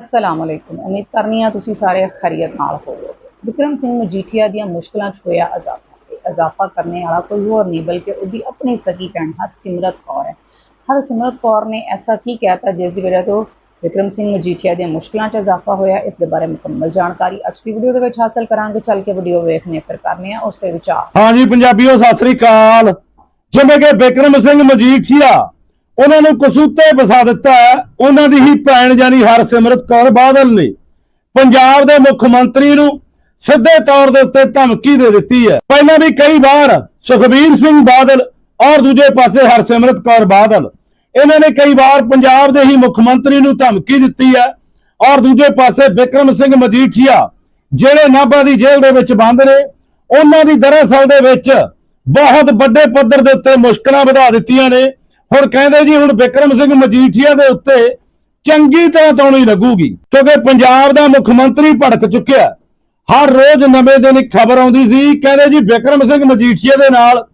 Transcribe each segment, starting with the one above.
ਅਸਲਾਮ ਅਲੈਕੁਮ। ਉਮੀਦ ਕਰਨੀ ਆ ਤੁਸੀਂ ਸਾਰੇ ਖਰੀਅਤ ਨਾਲ ਹੋਵੋਗੇ। ਵਿਕਰਮ ਸਿੰਘ ਮਜੀਠੀਆ ਦੀਆਂ ਮੁਸ਼ਕਲਾਂ 'ਚ ਹੋਇਆ ਇਜ਼ਾਫਾ। ਇਹ ਇਜ਼ਾਫਾ ਕਰਨੇ ਵਾਲਾ ਕੋਈ ਹੋਰ ਨਹੀਂ, ਬਲਕਿ ਉਹਦੀ ਆਪਣੀ ਸਗੀ ਭੈਣ ਹਰਸਿਮਰਤ ਕੌਰ ਹੈ। ਹਰਸਿਮਰਤ ਕੌਰ ਨੇ ਐਸਾ ਕੀ ਕਹਿਤਾ ਜਿਸ ਦੀ ਵਜ੍ਹਾ ਤੋਂ ਵਿਕਰਮ ਸਿੰਘ ਮਜੀਠੀਆ ਦੀਆਂ ਮੁਸ਼ਕਲਾਂ 'ਚ ਇਜ਼ਾਫਾ ਹੋਇਆ, ਇਸ ਦੇ ਬਾਰੇ ਮੁਕੰਮਲ ਜਾਣਕਾਰੀ ਅੱਜ ਦੀ ਵੀਡੀਓ ਦੇ ਵਿੱਚ ਹਾਸਲ ਕਰਾਂਗੇ। ਚੱਲ ਕੇ ਵੀਡੀਓ ਵੇਖਣੇ ਫਿਰ ਕਰਨੇ ਆ, ਉਸ ਦੇ ਵਿਚਾਰ। ਹਾਂਜੀ, ਪੰਜਾਬੀਓ, ਸਤਿ ਸ੍ਰੀ ਅਕਾਲ। ਜਿਵੇਂ ਕਿ ਬਿਕਰਮ ਸਿੰਘ ਮਜੀਠੀਆ ਉਹਨਾਂ ਨੂੰ ਕਸੂਤੇ ਵਸਾ ਦਿੱਤਾ ਹੈ, ਉਹਨਾਂ ਦੀ ਹੀ ਭੈਣ ਜਾਨੀ ਹਰਸਿਮਰਤ ਕੌਰ ਬਾਦਲ ਨੇ ਪੰਜਾਬ ਦੇ ਮੁੱਖ ਮੰਤਰੀ ਨੂੰ ਸਿੱਧੇ ਤੌਰ ਦੇ ਉੱਤੇ ਧਮਕੀ ਦੇ ਦਿੱਤੀ ਹੈ। ਪਹਿਲਾਂ ਵੀ ਕਈ ਵਾਰ ਸੁਖਬੀਰ ਸਿੰਘ ਬਾਦਲ ਔਰ ਦੂਜੇ ਪਾਸੇ ਹਰਸਿਮਰਤ ਕੌਰ ਬਾਦਲ ਇਹਨਾਂ ਨੇ ਕਈ ਵਾਰ ਪੰਜਾਬ ਦੇ ਹੀ ਮੁੱਖ ਮੰਤਰੀ ਨੂੰ ਧਮਕੀ ਦਿੱਤੀ ਹੈ ਔਰ ਦੂਜੇ ਪਾਸੇ ਬਿਕਰਮ ਸਿੰਘ ਮਜੀਠੀਆ ਜਿਹੜੇ ਨਾਭਾ ਦੀ ਜੇਲ੍ਹ ਦੇ ਵਿੱਚ ਬੰਦ ਨੇ ਉਹਨਾਂ ਦੀ ਦਰਅਸਲ ਦੇ ਵਿੱਚ ਬਹੁਤ ਵੱਡੇ ਪੱਧਰ ਦੇ ਉੱਤੇ ਮੁਸ਼ਕਲਾਂ ਵਧਾ ਦਿੱਤੀਆਂ ਨੇ। ਹੁਣ ਕਹਿੰਦੇ ਜੀ, ਹੁਣ ਬਿਕਰਮ ਸਿੰਘ ਮਜੀਠੀਆ ਦੇ ਉੱਤੇ ਚੰਗੀ ਤਰ੍ਹਾਂ ਤੌਣੀ ਲੱਗੂਗੀ, ਕਿਉਂਕਿ ਪੰਜਾਬ ਦਾ ਮੁੱਖ ਮੰਤਰੀ ਭੜਕ ਚੁੱਕਿਆ ਹਰ ਰੋਜ਼ ਨਵੇਂ ਦਿਨ ਇੱਕ ਖਬਰ ਆਉਂਦੀ ਸੀ, ਕਹਿੰਦੇ ਜੀ ਬਿਕਰਮ ਸਿੰਘ ਮਜੀਠੀਆ ਦੇ ਨਾਲ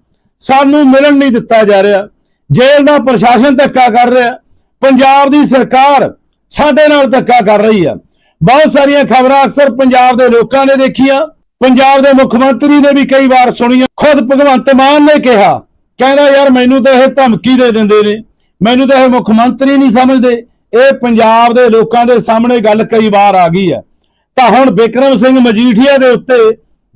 ਸਾਨੂੰ ਮਿਲਣ ਨਹੀਂ ਦਿੱਤਾ ਜਾ ਰਿਹਾ। ਜੇਲ੍ਹ ਦਾ ਪ੍ਰਸ਼ਾਸਨ ਧੱਕਾ ਕਰ ਰਿਹਾ ਪੰਜਾਬ ਦੀ ਸਰਕਾਰ ਸਾਡੇ ਨਾਲ ਧੱਕਾ ਕਰ ਰਹੀ ਹੈ। ਬਹੁਤ ਸਾਰੀਆਂ ਖਬਰਾਂ ਅਕਸਰ ਪੰਜਾਬ ਦੇ ਲੋਕਾਂ ਨੇ ਦੇਖੀਆਂ। ਪੰਜਾਬ ਦੇ ਮੁੱਖ ਮੰਤਰੀ ਨੇ ਵੀ ਕਈ ਵਾਰ ਸੁਣੀਆਂ। ਖੁਦ ਭਗਵੰਤ ਮਾਨ ਨੇ ਕਿਹਾ ਕਹਿੰਦਾ ਯਾਰ ਮੈਨੂੰ ਤਾਂ ਇਹ ਧਮਕੀ ਦੇ ਦਿੰਦੇ ਨੇ। ਮੈਨੂੰ ਤਾਂ ਇਹ ਮੁੱਖ ਮੰਤਰੀ ਨਹੀਂ ਸਮਝਦੇ। ਇਹ ਪੰਜਾਬ ਦੇ ਲੋਕਾਂ ਦੇ ਸਾਹਮਣੇ ਗੱਲ ਕਈ ਵਾਰ ਆ ਗਈ ਹੈ। ਤਾਂ ਹੁਣ ਬਿਕਰਮ ਸਿੰਘ ਮਜੀਠੀਆ ਦੇ ਉੱਤੇ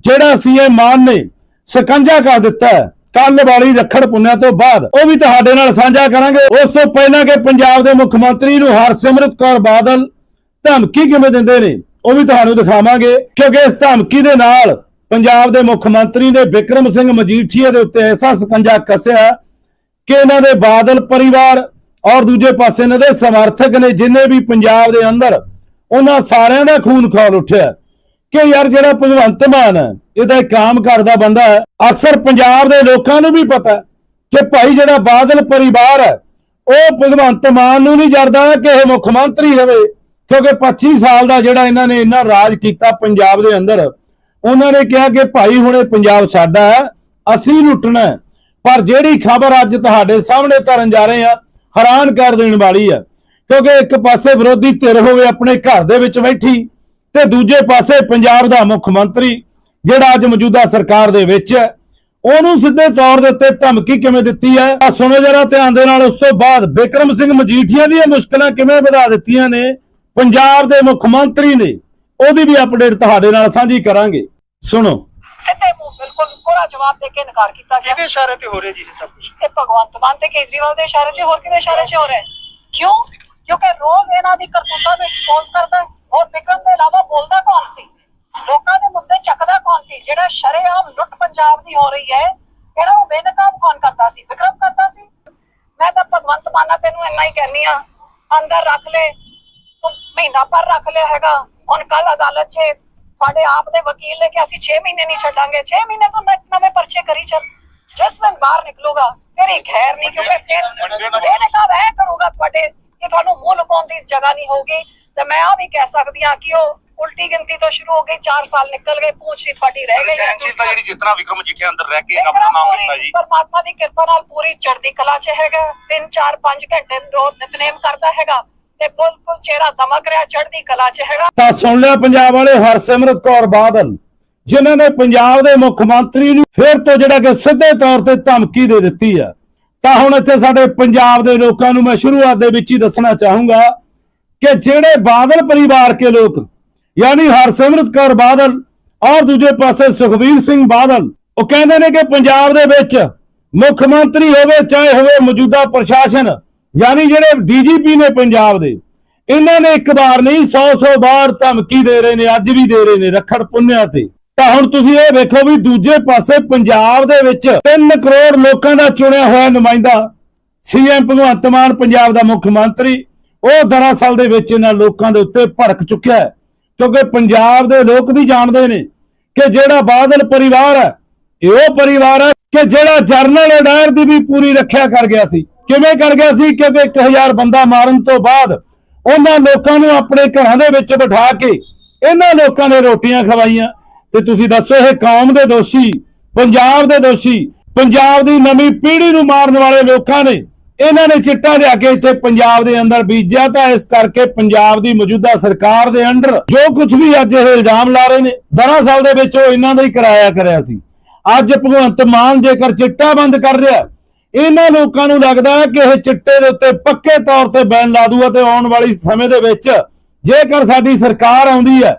ਜਿਹੜਾ ਸੀਐਮ ਮਾਨ ਨੇ ਸਕੰਜਾ ਕਰ ਦਿੱਤਾ ਕੱਲ ਵਾਲੀ ਰੱਖੜ ਪੁੰਨਿਆ ਤੋਂ ਬਾਅਦ, ਉਹ ਵੀ ਤੁਹਾਡੇ ਨਾਲ ਸਾਂਝਾ ਕਰਾਂਗੇ। ਉਸ ਤੋਂ ਪਹਿਲਾਂ ਕਿ ਪੰਜਾਬ ਦੇ ਮੁੱਖ ਮੰਤਰੀ ਨੂੰ ਹਰਸਿਮਰਤ ਕੌਰ ਬਾਦਲ ਧਮਕੀ ਕਿਵੇਂ ਦਿੰਦੇ ਨੇ, ਉਹ ਵੀ ਤੁਹਾਨੂੰ ਦਿਖਾਵਾਂਗੇ। ਕਿਉਂਕਿ ਇਸ ਧਮਕੀ ਦੇ ਨਾਲ ਪੰਜਾਬ ਦੇ ਮੁੱਖ ਮੰਤਰੀ ਨੇ ਬਿਕਰਮ ਸਿੰਘ ਮਜੀਠੀਆ ਦੇ ਉੱਤੇ ਐਸਾ ਸਕੰਜਾ ਕੱਸਿਆ ਕਿ ਇਹਨਾਂ ਦੇ ਬਾਦਲ ਪਰਿਵਾਰ ਔਰ ਦੂਜੇ ਪਾਸੇ ਇਹਨਾਂ ਦੇ ਸਮਰਥਕ ਨੇ ਜਿੰਨੇ ਵੀ ਪੰਜਾਬ ਦੇ ਅੰਦਰ ਉਹਨਾਂ ਸਾਰਿਆਂ ਦਾ ਖੂਨ ਖੌਲ ਉੱਠਿਆ ਕਿ ਯਾਰ ਜਿਹੜਾ ਭਗਵੰਤ ਮਾਨ ਹੈ ਇਹ ਤਾਂ ਇੱਕ ਕੰਮ ਕਰਦਾ ਬੰਦਾ ਹੈ, ਅਕਸਰ ਪੰਜਾਬ ਦੇ ਲੋਕਾਂ ਨੂੰ ਵੀ ਪਤਾ ਕਿ ਭਾਈ ਜਿਹੜਾ ਬਾਦਲ ਪਰਿਵਾਰ ਹੈ, ਉਹ ਭਗਵੰਤ ਮਾਨ ਨੂੰ ਨਹੀਂ ਜਰਦਾ ਕਿ ਇਹ ਮੁੱਖ ਮੰਤਰੀ ਹੋਵੇ ਕਿਉਂਕਿ 25 ਸਾਲ ਦਾ ਜਿਹੜਾ ਇਹਨਾਂ ਨੇ ਇੰਨਾ ਰਾਜ ਕੀਤਾ ਪੰਜਾਬ ਦੇ ਅੰਦਰ ਉਹਨਾਂ ਨੇ ਕਿਹਾ ਕਿ ਭਾਈ ਹੁਣ ਇਹ ਪੰਜਾਬ ਸਾਡਾ ਹੈ, ਅਸੀਂ ਲੁੱਟਣਾ ਪਰ ਜਿਹੜੀ ਖਬਰ ਅੱਜ ਤੁਹਾਡੇ ਸਾਹਮਣੇ ਧਰਨ ਜਾ ਰਹੇ ਆ ਹੈਰਾਨ ਕਰ ਦੇਣ ਵਾਲੀ ਹੈ। ਕਿਉਂਕਿ ਇੱਕ ਪਾਸੇ ਵਿਰੋਧੀ ਧਿਰ ਹੋਵੇ ਆਪਣੇ ਘਰ ਦੇ ਵਿੱਚ ਬੈਠੀ, ਤੇ ਦੂਜੇ ਪਾਸੇ ਪੰਜਾਬ ਦਾ ਮੁੱਖ ਮੰਤਰੀ, ਜਿਹੜਾ ਅੱਜ ਮੌਜੂਦਾ ਸਰਕਾਰ ਦੇ ਵਿੱਚ ਹੈ, ਉਹਨੂੰ ਸਿੱਧੇ ਤੌਰ ਦੇ ਉੱਤੇ ਧਮਕੀ ਕਿਵੇਂ ਦਿੱਤੀ ਹੈ? ਆ ਸੁਣੋ ਜਰਾ ਧਿਆਨ ਦੇ ਨਾਲ, ਉਸ ਤੋਂ ਬਾਅਦ ਬਿਕਰਮ ਸਿੰਘ ਮਜੀਠੀਆ ਦੀਆਂ ਮੁਸ਼ਕਲਾਂ ਕਿਵੇਂ ਵਧਾ ਦਿੱਤੀਆਂ ਨੇ? ਪੰਜਾਬ ਦੇ ਮੁੱਖ ਮੰਤਰੀ ਨੇ ਉਹਦੀ ਵੀ ਅਪਡੇਟ ਤੁਹਾਡੇ ਨਾਲ ਸਾਂਝੀ ਕਰਾਂਗੇ। ਸੁਣੋ। ਸਿੱਧੇ ਮੂੰਹ ਬਿਲਕੁਲ ਕੋਰਾ ਜਵਾਬ ਦੇ ਕੇ ਇਨਕਾਰ ਕੀਤਾ ਗਿਆ। ਕਿਹਦੇ ਇਸ਼ਾਰੇ ਤੇ ਹੋ ਰਿਹਾ ਜੀ ਇਹ ਸਭ ਕੁਝ ਇਹ ਭਗਵੰਤ ਮਾਨ ਤੇ ਕੇਜਰੀਵਾਲ ਦੇ ਇਸ਼ਾਰੇ 'ਚ ਹੋਰ ਕਿਹਦੇ ਇਸ਼ਾਰੇ 'ਚ ਹੋ ਰਿਹਾ ਹੈ? ਕਿਉਂ? ਕਿਉਂਕਿ ਰੋਜ਼ ਇਹਨਾਂ ਦੀ ਕਰਤੂਤਾਂ ਨੂੰ ਐਕਸਪੋਜ਼ ਕਰਦਾ ਹੈ। ਔਰ ਵਿਕਰਮ ਦੇ ਇਲਾਵਾ ਬੋਲਦਾ ਕੌਣ ਸੀ? ਲੋਕਾਂ ਦੇ ਮੁੱਦੇ ਚੱਕਦਾ ਕੌਣ ਸੀ? ਜਿਹੜਾ ਸ਼ਰੇਆਮ ਲੁੱਟ ਪੰਜਾਬ ਦੀ ਹੋ ਰਹੀ ਹੈ ਇਹਦਾ ਉਹ ਬੇਨਕਾਬ ਕੌਣ ਕਰਦਾ ਸੀ? ਵਿਕਰਮ ਕਰਦਾ ਸੀ? ਮੈਂ ਤਾਂ ਭਗਵੰਤ ਮਾਨਾ ਤੈਨੂੰ ਇੰਨਾ ਹੀ ਕਹਿੰਨੀ ਆ ਅੰਦਰ ਰੱਖ ਲੈ। ਮਹੀਨਾ ਪਰ ਰੱਖ ਲਿਆ ਹੈਗਾ। ਹੁਣ ਕੱਲ ਅਦਾਲਤ 'ਚ ਤੁਹਾਡੇ ਆਪ ਦੇ ਵਕੀਲ ਨੇ ਕਿ ਅਸੀਂ 6 ਮਹੀਨੇ ਨਹੀਂ ਛੱਡਾਂਗੇ। 6 ਮਹੀਨੇ ਤੋਂ ਨਵੇਂ- ਨਵੇਂ ਪਰਚੇ ਕਰੀ ਚੱਲ। ਜਿਸ ਦਿਨ ਬਾਹਰ ਨਿਕਲੂਗਾ ਤੇਰੀ ਖੈਰ ਨਹੀਂ ਕਿਉਂਕਿ ਫਿਰ ਇਹ ਨਿਕਾਬ ਹੈ ਕਰੂਗਾ ਤੁਹਾਡੇ ਕਿ ਤੁਹਾਨੂੰ ਮੂੰਹ ਲੁਕਾਉਣ ਦੀ ਜਗ੍ਹਾ ਨਹੀਂ ਹੋਊਗੀ। ਤੇ ਮੈਂ ਆ ਵੀ ਕਹਿ ਸਕਦੀ ਹਾਂ ਕਿ ਉਹ ਉਲਟੀ ਗਿਣਤੀ ਤੋਂ ਸ਼ੁਰੂ ਹੋ ਗਈ 4 ਸਾਲ ਨਿਕਲ ਗਏ ਪੂੰਛ ਤੁਹਾਡੀ ਰਹਿ ਗਈ। ਸਹਿਨਸ਼ੀਲਤਾ ਜਿਹੜੀ ਜਿਸ ਤਰ੍ਹਾਂ ਵਿਕਰਮ ਜੀਠੇ ਅੰਦਰ ਰਹਿ ਕੇ ਆਪਣਾ ਨਾਮ ਕੀਤਾ ਜੀ। ਪਰਮਾਤਮਾ ਦੀ ਕਿਰਪਾ ਨਾਲ ਪੂਰੀ ਚੜ੍ਹਦੀ ਕਲਾ 'ਚ ਹੈਗਾ। 3 4 5 ਘੰਟੇ ਰੋਜ਼ ਨਿਤਨੇਮ ਕਰਦਾ ਹੈਗਾ। ਤੇ ਬਿਲਕੁਲ ਚਿਹਰਾ ਦਮਕ ਰਿਹਾ, ਚੜ੍ਹਦੀ ਕਲਾ 'ਚ ਹੈਗਾ। ਤਾਂ ਸੁਣ ਲਿਆ ਪੰਜਾਬ ਵਾਲੇ ਹਰਸਿਮਰਤ ਕੌਰ ਬਾਦਲ, ਜਿਨ੍ਹਾਂ ਨੇ ਪੰਜਾਬ ਦੇ ਮੁੱਖ ਮੰਤਰੀ ਨੂੰ ਫਿਰ ਤੋਂ ਜਿਹੜਾ ਕਿ ਸਿੱਧੇ ਤੌਰ ਤੇ ਧਮਕੀ ਦੇ ਦਿੱਤੀ ਹੈ ਤਾਂ ਹੁਣ ਇੱਥੇ ਸਾਡੇ ਪੰਜਾਬ ਦੇ ਲੋਕਾਂ ਨੂੰ ਮੈਂ ਸ਼ੁਰੂਆਤ ਦੇ ਵਿੱਚ ਹੀ ਦੱਸਣਾ ਚਾਹੂੰਗਾ ਕਿ ਜਿਹੜੇ ਬਾਦਲ ਪਰਿਵਾਰ ਕੇ ਲੋਕ, ਯਾਨੀ ਹਰਸਿਮਰਤ ਕੌਰ ਬਾਦਲ ਔਰ ਦੂਜੇ ਪਾਸੇ ਸੁਖਬੀਰ ਸਿੰਘ ਬਾਦਲ, ਉਹ ਕਹਿੰਦੇ ਨੇ ਕਿ ਪੰਜਾਬ ਦੇ ਵਿੱਚ ਮੁੱਖ ਮੰਤਰੀ ਹੋਵੇ, ਚਾਹੇ ਹੋਵੇ ਮੌਜੂਦਾ ਪ੍ਰਸ਼ਾਸਨ ਯਾਨੀ ਜਿਹੜੇ ਡੀਜੀਪੀ ਨੇ ਪੰਜਾਬ ਦੇ, ਇਹਨਾਂ ਨੇ ਇੱਕ ਵਾਰ ਨਹੀਂ 100 100 ਵਾਰ ਧਮਕੀ ਦੇ ਰਹੇ ਨੇ, ਅੱਜ ਵੀ ਦੇ ਰਹੇ ਨੇ ਰੱਖੜ ਪੁੰਨਿਆ ਤੇ। ਤਾਂ ਹੁਣ ਤੁਸੀਂ ਇਹ ਵੇਖੋ ਵੀ ਦੂਜੇ ਪਾਸੇ ਪੰਜਾਬ ਦੇ ਵਿੱਚ 3 ਕਰੋੜ ਲੋਕਾਂ ਦਾ ਚੁਣਿਆ ਹੋਇਆ ਨੁਮਾਇੰਦਾ ਸੀਐਮ ਭਗਵੰਤ ਮਾਨ, ਪੰਜਾਬ ਦਾ ਮੁੱਖ ਮੰਤਰੀ, ਉਹ ਦਰਅਸਲ ਦੇ ਵਿੱਚ ਇਹਨਾਂ ਲੋਕਾਂ ਦੇ ਉੱਤੇ ਭੜਕ ਚੁੱਕਿਆ ਹੈ। ਕਿਉਂਕਿ ਪੰਜਾਬ ਦੇ ਲੋਕ ਵੀ ਜਾਣਦੇ ਨੇ ਕਿ ਜਿਹੜਾ ਬਾਦਲ ਪਰਿਵਾਰ ਹੈ, ਇਹ ਉਹ ਪਰਿਵਾਰ ਹੈ ਕਿ ਜਿਹੜਾ ਜਰਨਲ ਅਡਾਇਰ ਦੀ ਵੀ ਪੂਰੀ ਰੱਖਿਆ ਕਰ ਗਿਆ ਸੀ। ਕਿਵੇਂ ਕਰ ਗਿਆ ਸੀ? ਕਿਉਂਕਿ 1000 ਬੰਦਾ ਮਾਰਨ ਤੋਂ ਬਾਅਦ ਉਹਨਾਂ ਲੋਕਾਂ ਨੂੰ ਆਪਣੇ ਘਰਾਂ ਦੇ ਵਿੱਚ ਬਿਠਾ ਕੇ ਇਹਨਾਂ ਲੋਕਾਂ ਨੇ ਰੋਟੀਆਂ ਖਵਾਈਆਂ। ਤੇ ਤੁਸੀਂ ਦੱਸੋ, ਇਹ ਕੌਮ ਦੇ ਦੋਸ਼ੀ, ਪੰਜਾਬ ਦੇ ਦੋਸ਼ੀ, ਪੰਜਾਬ ਦੀ ਨਵੀਂ ਪੀੜ੍ਹੀ ਨੂੰ ਮਾਰਨ ਵਾਲੇ ਲੋਕਾਂ ਨੇ ਇਹਨਾਂ ਨੇ ਚਿੱਟਾ ਲਿਆ ਕੇ ਇੱਥੇ ਪੰਜਾਬ ਦੇ ਅੰਦਰ ਬੀਜਿਆ। ਤਾਂ ਇਸ ਕਰਕੇ ਪੰਜਾਬ ਦੀ ਮੌਜੂਦਾ ਸਰਕਾਰ ਦੇ ਅੰਡਰ ਜੋ ਕੁਝ ਵੀ ਅੱਜ ਇਹ ਇਲਜ਼ਾਮ ਲਾ ਰਹੇ ਨੇ, ਦਰਅਸਲ ਦੇ ਵਿੱਚ ਉਹ ਇਹਨਾਂ ਦਾ ਹੀ ਕਰਾਇਆ ਕਰਿਆ ਸੀ। ਅੱਜ ਭਗਵੰਤ ਮਾਨ ਜੇਕਰ ਚਿੱਟਾ ਬੰਦ ਕਰ ਰਿਹਾ ਇਹਨਾਂ ਲੋਕਾਂ ਨੂੰ ਲੱਗਦਾ ਹੈ ਕਿ ਇਹ ਚਿੱਟੇ ਦੇ ਉੱਤੇ ਪੱਕੇ ਤੌਰ ਤੇ ਬੈਨ ਲਾ ਦੂਗਾ ਤੇ ਆਉਣ ਵਾਲੀ ਸਮੇਂ ਦੇ ਵਿੱਚ ਜੇਕਰ ਸਾਡੀ ਸਰਕਾਰ ਆਉਂਦੀ ਹੈ,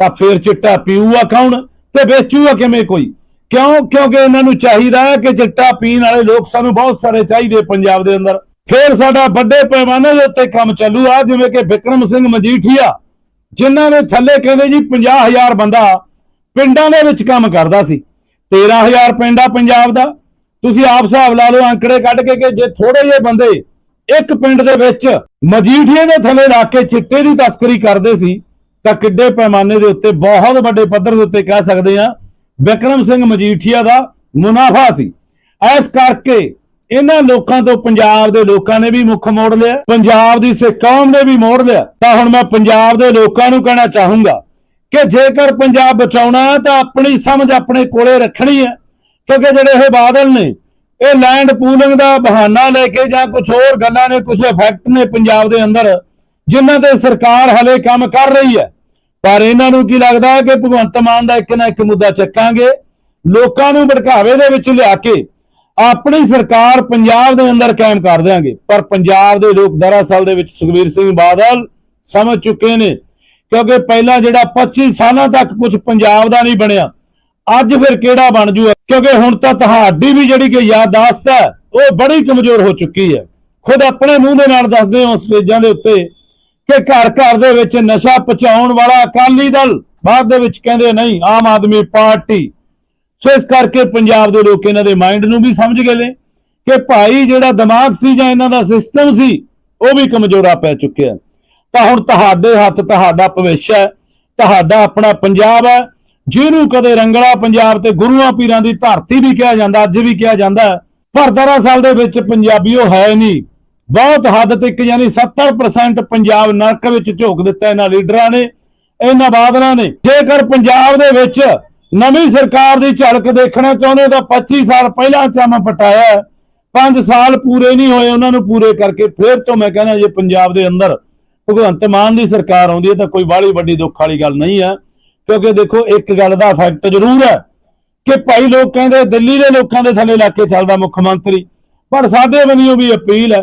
ਤਾਂ ਫਿਰ ਚਿੱਟਾ ਪੀਊਗਾ ਕੌਣ ਤੇ ਵੇਚੂਗਾ ਕਿਵੇਂ ਕੋਈ? ਕਿਉਂ? ਕਿਉਂਕਿ ਇਹਨਾਂ ਨੂੰ ਚਾਹੀਦਾ ਹੈ ਕਿ ਚਿੱਟਾ ਪੀਣ ਵਾਲੇ ਲੋਕ ਸਾਨੂੰ ਬਹੁਤ ਸਾਰੇ ਚਾਹੀਦੇ ਪੰਜਾਬ ਦੇ ਅੰਦਰ। ਫਿਰ ਸਾਡਾ ਵੱਡੇ ਪੈਮਾਨੇ ਦੇ ਉੱਤੇ ਕੰਮ ਚੱਲੂਗਾ, ਜਿਵੇਂ ਕਿ ਵਿਕਰਮ ਸਿੰਘ ਮਜੀਠੀਆ, ਜਿਨ੍ਹਾਂ ਦੇ ਥੱਲੇ ਕਹਿੰਦੇ ਜੀ 50000 ਬੰਦਾ ਪਿੰਡਾਂ ਦੇ ਵਿੱਚ ਕੰਮ ਕਰਦਾ ਸੀ। 13000 ਪਿੰਡ ਆ ਪੰਜਾਬ ਦਾ ਤੁਸੀਂ ਆਪ ਹਿਸਾਬ ਲਾ ਲਓ ਅੰਕੜੇ ਕੱਢ ਕੇ ਕਿ ਜੇ ਥੋੜੇ ਜਿਹੇ ਬੰਦੇ ਇੱਕ ਪਿੰਡ ਦੇ ਵਿੱਚ ਮਜੀਠੀਏ ਦੇ ਥੱਲੇ ਰੱਖ ਕੇ ਚਿੱਟੇ ਦੀ ਤਸਕਰੀ ਕਰਦੇ ਸੀ, ਤਾਂ ਕਿੱਡੇ ਪੈਮਾਨੇ ਦੇ ਉੱਤੇ ਬਹੁਤ ਵੱਡੇ ਪੱਧਰ ਦੇ ਉੱਤੇ ਕਹਿ ਸਕਦੇ ਆ ਵਿਕਰਮ ਸਿੰਘ ਮਜੀਠੀਆ ਦਾ ਮੁਨਾਫਾ ਸੀ। ਇਸ ਕਰਕੇ ਇਹਨਾਂ ਲੋਕਾਂ ਤੋਂ ਪੰਜਾਬ ਦੇ ਲੋਕਾਂ ਨੇ ਵੀ ਮੁੱਖ ਮੋੜ ਲਿਆ, ਪੰਜਾਬ ਦੀ ਸਿੱਖ ਕੌਮ ਨੇ ਵੀ ਮੋੜ ਲਿਆ। ਤਾਂ ਹੁਣ ਮੈਂ ਪੰਜਾਬ ਦੇ ਲੋਕਾਂ ਨੂੰ ਕਹਿਣਾ ਚਾਹੂੰਗਾ ਕਿ ਜੇਕਰ ਪੰਜਾਬ ਬਚਾਉਣਾ ਤਾਂ ਆਪਣੀ ਸਮਝ ਆਪਣੇ ਕੋਲੇ ਰੱਖਣੀ ਹੈ। ਕਿਉਂਕਿ ਜਿਹੜੇ ਇਹ ਬਾਦਲ ਨੇ, ਇਹ ਲੈਂਡ ਪੂਲਿੰਗ ਦਾ ਬਹਾਨਾ ਲੈ ਕੇ ਜਾਂ ਕੁਝ ਹੋਰ ਗੱਲਾਂ ਨੇ ਕੁਝ ਇਫੈਕਟ ਨੇ ਪੰਜਾਬ ਦੇ ਅੰਦਰ, ਜਿਨ੍ਹਾਂ ਤੇ ਸਰਕਾਰ ਹਲੇ ਕੰਮ ਕਰ ਰਹੀ ਹੈ। ਪਰ ਇਹਨਾਂ ਨੂੰ ਕੀ ਲੱਗਦਾ ਕਿ ਭਗਵੰਤ ਮਾਨ ਦਾ ਇੱਕ ਨਾ ਇੱਕ ਮੁੱਦਾ ਚੱਕਾਂਗੇ, ਲੋਕਾਂ ਨੂੰ ਭੜਕਾਵੇ ਦੇ ਵਿੱਚ ਲਿਆ ਕੇ ਆਪਣੀ ਸਰਕਾਰ ਪੰਜਾਬ ਦੇ ਅੰਦਰ ਕਾਇਮ ਕਰ ਦੇਾਂਗੇ ਪਰ ਪੰਜਾਬ ਦੇ ਲੋਕ ਦਰਅਸਲ ਦੇ ਵਿੱਚ ਸੁਖਬੀਰ ਸਿੰਘ ਬਾਦਲ ਸਮਝ ਚੁੱਕੇ ਨੇ, ਕਿਉਂਕਿ ਪਹਿਲਾਂ ਜਿਹੜਾ 25 ਸਾਲਾਂ ਤੱਕ ਕੁਝ ਪੰਜਾਬ ਦਾ ਨਹੀਂ ਬਣਿਆ ਅੱਜ ਫਿਰ ਕਿਹੜਾ ਬਣ ਜੂ? ਕਿਉਂਕਿ ਹੁਣ ਤਾਂ ਤੁਹਾਡੀ ਵੀ ਜਿਹੜੀ ਕਿ ਯਾਦਾਸ਼ਤ ਹੈ, ਉਹ ਬੜੀ ਕਮਜ਼ੋਰ ਹੋ ਚੁੱਕੀ ਹੈ। ਖੁਦ ਆਪਣੇ ਮੂੰਹ ਦੇ ਨਾਲ ਦੱਸਦੇ ਹੋ ਸਟੇਜਾਂ ਦੇ ਉੱਤੇ ਕਿ ਘਰ ਘਰ ਦੇ ਵਿੱਚ ਨਸ਼ਾ ਪਹੁੰਚਾਉਣ ਵਾਲਾ ਅਕਾਲੀ ਦਲ ਬਾਅਦ ਦੇ ਵਿੱਚ ਕਹਿੰਦੇ ਨਹੀਂ, ਆਮ ਆਦਮੀ ਪਾਰਟੀ। ਸੋ ਇਸ ਕਰਕੇ ਪੰਜਾਬ ਦੇ ਲੋਕ ਇਹਨਾਂ ਦੇ ਮਾਈਂਡ ਨੂੰ ਵੀ ਸਮਝ ਗਏ ਨੇ ਕਿ ਭਾਈ ਜਿਹੜਾ ਦਿਮਾਗ ਸੀ ਜਾਂ ਇਹਨਾਂ ਦਾ ਸਿਸਟਮ ਸੀ, ਉਹ ਵੀ ਕਮਜ਼ੋਰਾ ਪੈ ਚੁੱਕਿਆ। ਤਾਂ ਹੁਣ ਤੁਹਾਡੇ ਹੱਥ ਤੁਹਾਡਾ ਭਵਿੱਖ ਹੈ, ਤੁਹਾਡਾ ਆਪਣਾ ਪੰਜਾਬ ਹੈ ਜਿਹਨੂੰ ਕਦੇ ਰੰਗਲਾ ਪੰਜਾਬ ਤੇ ਗੁਰੂਆਂ ਪੀਰਾਂ ਦੀ ਧਰਤੀ ਵੀ ਕਿਹਾ ਜਾਂਦਾ, ਅੱਜ ਵੀ ਕਿਹਾ ਜਾਂਦਾ ਪਰ ਦਰਅਸਲ ਦੇ ਵਿੱਚ ਪੰਜਾਬੀ ਹੈ ਨਹੀਂ। ਬਹੁਤ ਹੱਦ ਤੱਕ ਯਾਨੀ 70% ਪੰਜਾਬ ਨਰਕ ਵਿੱਚ ਝੋਕ ਦਿੱਤਾ ਇਹਨਾਂ ਲੀਡਰਾਂ ਨੇ, ਇਹਨਾਂ ਬਾਦਲਾਂ ਨੇ। ਜੇਕਰ ਪੰਜਾਬ ਦੇ ਵਿੱਚ ਨਵੀਂ ਸਰਕਾਰ ਦੀ ਝਲਕ ਦੇਖਣਾ ਚਾਹੁੰਦੇ ਤਾਂ 25 ਸਾਲ ਪਹਿਲਾਂ ਚਾਮਾ ਪਟਾਇਆ 5 ਸਾਲ ਪੂਰੇ ਨਹੀਂ ਹੋਏ, ਉਹਨਾਂ ਨੂੰ ਪੂਰੇ ਕਰਕੇ ਫੇਰ ਤੋਂ ਮੈਂ ਕਹਿੰਦਾ ਜੇ ਪੰਜਾਬ ਦੇ ਅੰਦਰ ਭਗਵੰਤ ਮਾਨ ਦੀ ਸਰਕਾਰ ਆਉਂਦੀ ਹੈ ਤਾਂ ਕੋਈ ਬਾਹਲੀ ਵੱਡੀ ਦੁੱਖ ਵਾਲੀ ਗੱਲ ਨਹੀਂ ਹੈ। ਕਿਉਂਕਿ ਦੇਖੋ, ਇੱਕ ਗੱਲ ਦਾ ਫੈਕਟ ਜ਼ਰੂਰ ਹੈ ਕਿ ਭਾਈ ਲੋਕ ਕਹਿੰਦੇ ਦਿੱਲੀ ਦੇ ਲੋਕਾਂ ਦੇ ਥੱਲੇ ਲੱਗ ਕੇ ਚੱਲਦਾ ਮੁੱਖ ਮੰਤਰੀ। ਪਰ ਸਾਡੇ ਵੱਲੋਂ ਵੀ ਅਪੀਲ ਹੈ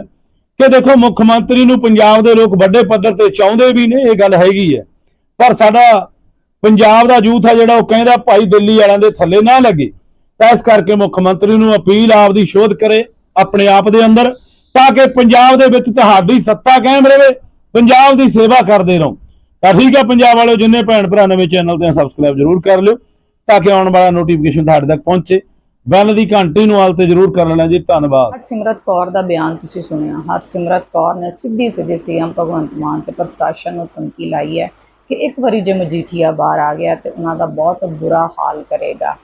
ਕਿ ਦੇਖੋ, ਮੁੱਖ ਮੰਤਰੀ ਨੂੰ ਪੰਜਾਬ ਦੇ ਲੋਕ ਵੱਡੇ ਪੱਧਰ ਤੇ ਚਾਹੁੰਦੇ ਵੀ ਨੇ, ਇਹ ਗੱਲ ਹੈਗੀ ਹੈ। ਪਰ ਸਾਡਾ ਪੰਜਾਬ ਦਾ ਯੂਥ ਹੈ ਜਿਹੜਾ, ਉਹ ਕਹਿੰਦਾ ਭਾਈ ਦਿੱਲੀ ਵਾਲਿਆਂ ਦੇ ਥੱਲੇ ਨਾ ਲੱਗੇ। ਤਾਂ ਇਸ ਕਰਕੇ ਮੁੱਖ ਮੰਤਰੀ ਨੂੰ ਅਪੀਲ ਆਪ ਦੀ ਸ਼ੋਧ ਕਰੇ ਆਪਣੇ ਆਪ ਦੇ ਅੰਦਰ, ਤਾਂ ਕਿ ਪੰਜਾਬ ਦੇ ਵਿੱਚ ਤੁਹਾਡੀ ਸੱਤਾ ਕਾਇਮ ਰਹੇ, ਪੰਜਾਬ ਦੀ ਸੇਵਾ ਕਰਦੇ ਰਹੋ। ਤਾਂ ਠੀਕ ਹੈ ਪੰਜਾਬ ਵਾਲਿਓ ਜਿੰਨੇ ਭੈਣ ਭਰਾ ਨਵੇਂ ਚੈਨਲ ਤੇ ਸਬਸਕ੍ਰਾਈਬ ਜ਼ਰੂਰ ਕਰ ਲਿਓ, ਤਾਂ ਕਿ ਆਉਣ ਵਾਲਾ ਨੋਟੀਫਿਕੇਸ਼ਨ ਤੁਹਾਡੇ ਤੱਕ ਪਹੁੰਚੇ। ਬੈਲ ਦੀ ਘੰਟੀ ਨੂੰ ਹਾਲ ਤੇ ਜ਼ਰੂਰ ਕਰ ਲੈਣਾ ਜੀ, ਧੰਨਵਾਦ। ਹਰਸਿਮਰਤ ਕੌਰ ਦਾ ਬਿਆਨ ਤੁਸੀਂ ਸੁਣਿਆ। ਹਰਸਿਮਰਤ ਕੌਰ ਨੇ ਸਿੱਧੀ ਸਿੱਧੀ ਸੀਐਮ ਭਗਵੰਤ ਮਾਨ ਤੇ ਪ੍ਰਸ਼ਾਸਨ ਨੂੰ ਧਮਕੀ ਲਾਈ ਹੈ ਕਿ ਇੱਕ ਵਾਰੀ ਜੇ ਮਜੀਠੀਆ ਬਾਹਰ ਆ ਗਿਆ ਤੇ ਉਹਨਾਂ ਦਾ ਬਹੁਤ ਬੁਰਾ ਹਾਲ ਕਰੇਗਾ।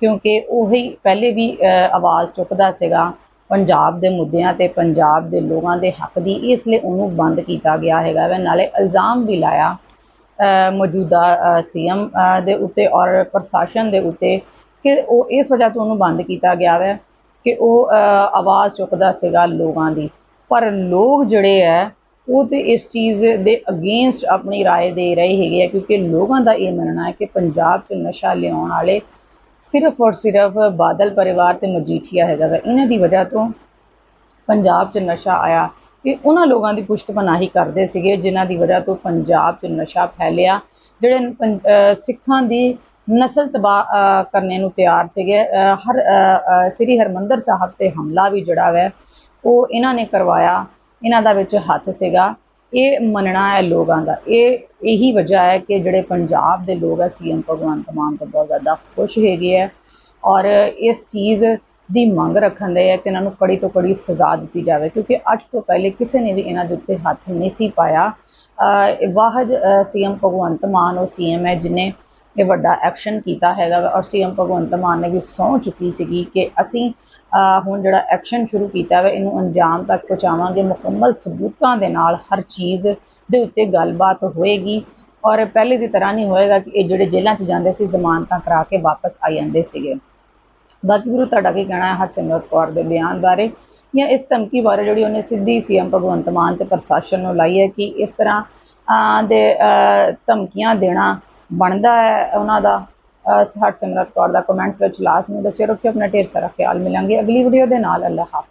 ਕਿਉਂਕਿ ਉਹੀ ਪਹਿਲੇ ਵੀ ਆਵਾਜ਼ ਚੁੱਕਦਾ ਸੀਗਾ, ਪੰਜਾਬ ਦੇ ਮੁੱਦਿਆਂ ਤੇ, ਪੰਜਾਬ ਦੇ ਲੋਕਾਂ ਦੇ ਹੱਕ ਦੀ, ਇਸ ਲਈ ਉਹਨੂੰ ਬੰਦ ਕੀਤਾ ਗਿਆ ਹੈਗਾ ਵਾ। ਨਾਲੇ ਇਲਜ਼ਾਮ ਵੀ ਲਾਇਆ ਮੌਜੂਦਾ ਸੀਐਮ ਦੇ ਉੱਤੇ ਔਰ ਪ੍ਰਸ਼ਾਸਨ ਦੇ ਉੱਤੇ ਕਿ ਉਹ ਇਸ ਵਜ੍ਹਾ ਤੋਂ ਉਹਨੂੰ ਬੰਦ ਕੀਤਾ ਗਿਆ ਹੈ ਕਿ ਉਹ ਅਹ, ਆਵਾਜ਼ ਚੁੱਕਦਾ ਸੀਗਾ ਲੋਕਾਂ ਦੀ ਪਰ ਲੋਕ ਜਿਹੜੇ ਹੈ ਉਹ ਤੇ ਇਸ ਚੀਜ਼ ਦੇ ਅਗੇਂਸਟ ਆਪਣੀ رائے ਦੇ ਰਹੇ ਹੈਗੇ ਆ ਕਿਉਂਕਿ ਲੋਕਾਂ ਦਾ ਇਹ ਮੰਨਣਾ ਹੈ ਕਿ ਪੰਜਾਬ 'ਚ ਨਸ਼ਾ ਲਿਆਉਣ ਵਾਲੇ ਸਿਰਫ ਔਰ ਸਿਰਫ ਬਾਦਲ ਪਰਿਵਾਰ ਤੇ ਮਜੀਠੀਆ ਹੈਗਾ ਵਾ ਇਹਨਾਂ ਦੀ ਵਜ੍ਹਾ ਤੋਂ ਪੰਜਾਬ 'ਚ ਨਸ਼ਾ ਆਇਆ ਕਿ ਉਹਨਾਂ ਲੋਕਾਂ ਦੀ ਪੁਸ਼ਤ ਪਨਾਹੀ ਕਰਦੇ ਸੀਗੇ, ਜਿਨ੍ਹਾਂ ਦੀ ਵਜ੍ਹਾ ਤੋਂ ਪੰਜਾਬ 'ਚ ਨਸ਼ਾ ਫੈਲਿਆ, ਜਿਹੜੇ ਪੰ- ਸਿੱਖਾਂ ਦੀ ਨਸਲ ਤਬਾਹ ਕਰਨੇ ਨੂੰ ਤਿਆਰ ਸੀਗੇ। ਹਰ ਸ੍ਰੀ ਹਰਮੰਦਰ ਸਾਹਿਬ ਤੇ ਹਮਲਾ ਵੀ ਜਿਹੜਾ ਵੈ, ਉਹ ਇਹਨਾਂ ਨੇ ਕਰਵਾਇਆ। ਇਹਨਾਂ ਦਾ ਵਿੱਚ ਹੱਥ ਸੀਗਾ। ਇਹ ਮੰਨਣਾ ਹੈ ਲੋਕਾਂ ਦਾ। ਇਹ, ਇਹੀ ਵਜ੍ਹਾ ਹੈ ਕਿ ਜਿਹੜੇ ਪੰਜਾਬ ਦੇ ਲੋਕ ਹੈ ਸੀਐਮ ਭਗਵੰਤ ਮਾਨ ਤੋਂ ਬਹੁਤ ਜ਼ਿਆਦਾ ਖੁਸ਼ ਹੈਗੇ ਹੈ ਔਰ ਇਸ ਚੀਜ਼ ਦੀ ਮੰਗ ਰੱਖਣ ਦੇ ਹੈ ਕਿ ਇਹਨਾਂ ਨੂੰ ਕੜੀ ਤੋਂ ਕੜੀ ਸਜ਼ਾ ਦਿੱਤੀ ਜਾਵੇ, ਕਿਉਂਕਿ ਅੱਜ ਤੋਂ ਪਹਿਲੇ ਕਿਸੇ ਨੇ ਵੀ ਇਹਨਾਂ ਦੇ ਉੱਤੇ ਹੱਥ ਨਹੀਂ ਸੀ ਪਾਇਆ। ਅਹ ਵਾਹਦ ਸੀਐਮ ਭਗਵੰਤ ਮਾਨ, ਉਹ ਸੀਐਮ ਹੈ, ਜਿਨੇ ਇਹ ਵੱਡਾ ਐਕਸ਼ਨ ਕੀਤਾ ਹੈਗਾ ਵਾ, ਔਰ ਸੀਐਮ ਭਗਵੰਤ ਮਾਨ ਨੇ ਵੀ ਸਹੁੰ ਚੁੱਕੀ ਸੀਗੀ ਕਿ ਅਸੀਂ ਹੁਣ ਜਿਹੜਾ ਐਕਸ਼ਨ ਸ਼ੁਰੂ ਕੀਤਾ ਵਾ, ਇਹਨੂੰ ਅੰਜਾਮ ਤੱਕ ਪਹੁੰਚਾਵਾਂਗੇ। ਮੁਕੰਮਲ ਸਬੂਤਾਂ ਦੇ ਨਾਲ ਹਰ ਚੀਜ਼ ਦੇ ਉੱਤੇ ਗੱਲਬਾਤ ਹੋਏਗੀ। ਔਰ ਪਹਿਲੇ ਦੀ ਤਰ੍ਹਾਂ ਨਹੀਂ ਹੋਏਗਾ ਕਿ ਇਹ ਜਿਹੜੇ ਜੇਲ੍ਹਾਂ 'ਚ ਜਾਂਦੇ ਸੀ, ਜ਼ਮਾਨਤਾਂ ਕਰਾ ਕੇ ਵਾਪਸ ਆ ਜਾਂਦੇ ਸੀਗੇ। ਬਾਕੀ ਵੀਰੋ ਤੁਹਾਡਾ ਕੀ ਕਹਿਣਾ ਹੈ? ਹਰਸਿਮਰਤ ਕੌਰ ਦੇ ਬਿਆਨ ਬਾਰੇ ਜਾਂ ਇਸ ਧਮਕੀ ਬਾਰੇ ਜਿਹੜੀ ਉਹਨੇ ਸਿੱਧੀ ਸੀਐਮ ਭਗਵੰਤ ਮਾਨ ਤੇ ਪ੍ਰਸ਼ਾਸਨ ਨੂੰ ਲਾਈ ਹੈ ਕਿ ਇਸ ਤਰ੍ਹਾਂ ਦੇ ਧਮਕੀਆਂ ਦੇਣਾ ਬਣਦਾ ਹੈ ਉਹਨਾਂ ਦਾ? ਹਰਸਿਮਰਤ ਕੌਰ ਦਾ ਕਮੈਂਟਸ ਵਿੱਚ ਲਾਜ਼ਮੀ ਦੱਸਿਓ ਰੱਖਿਓ, ਆਪਣਾ ਢੇਰ ਸਾਰਾ ਖਿਆਲ ਮਿਲਾਂਗੇ। ਅਗਲੀ ਵੀਡੀਓ ਦੇ ਨਾਲ ਅੱਲਾਹ ਹਾਫਿਜ਼।